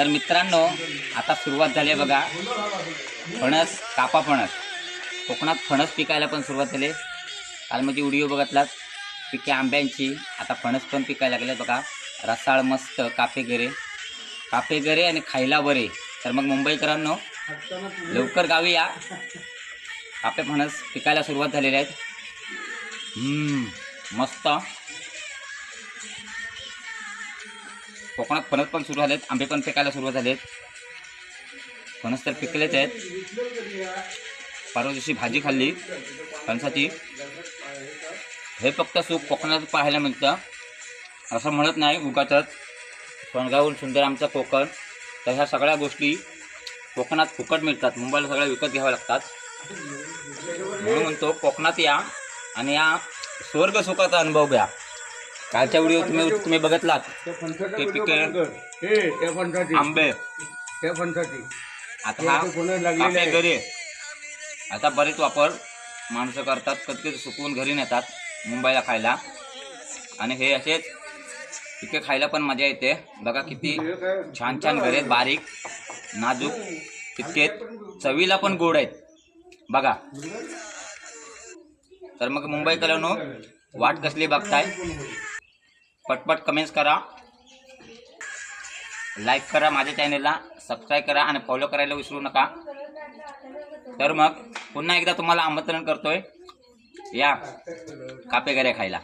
तर मित्रांनो आता सुरुवात झाली आहे बघा. फणस कापा फणस. कोकणात फणस पिकायला पण सुरुवात झाली काल म्हणजे व्हिडिओ बघितलात पिके आंब्यांची. आता फणस पण पिकायला लागले बघा. रसाळ मस्त कापे गरे कापे गरे आणि खायला बरे. तर मग मुंबईकरांनो लवकर गावी या. कापे फणस पिकायला सुरुवात झालेली आहेत. मस्त. कोकणात फणस पण सुरू झालेत आंबे पण पिकायला सुरुवात झालेत. फणस तर पिकलेच आहेत. परवा दिवशी भाजी खाल्ली फणसाची. हे फक्त सुख कोकणात पाहायला मिळतं. असं म्हणत नाही उगाचच. सोनगावहून सुंदर आमचं कोकण. तर ह्या सगळ्या गोष्टी कोकणात फुकट मिळतात. मुंबईला सगळ्या विकत घ्याव्या लागतात. म्हणून म्हणतो कोकणात या आणि या स्वर्ग सुखाचा अनुभव घ्या. कालच्या व्हिडिओ तुम्ही तुम्ही बघितलात? ते पिके- आंबे. आता हा. घरी आता बरेच वापर माणसं करतात कधी सुकवून घरी नेतात मुंबईला खायला. आणि हे असेच पिके खायला पण मजा येते. बघा किती? छान छान घरे आहेत बारीक नाजूक तितके चवीला पण गोड आहेत. बघा. तर मग मुंबईकरांनो वाट कसली बघताय? पटपट कमेंट्स करा. लाईक करा माझ्या चॅनेलला सबस्क्राईब करा आणि फॉलो करायला विसरू नका. तर मग पुन्हा एकदा तुम्हाला आमंत्रण करतोय. या कापे गऱ्या खायला.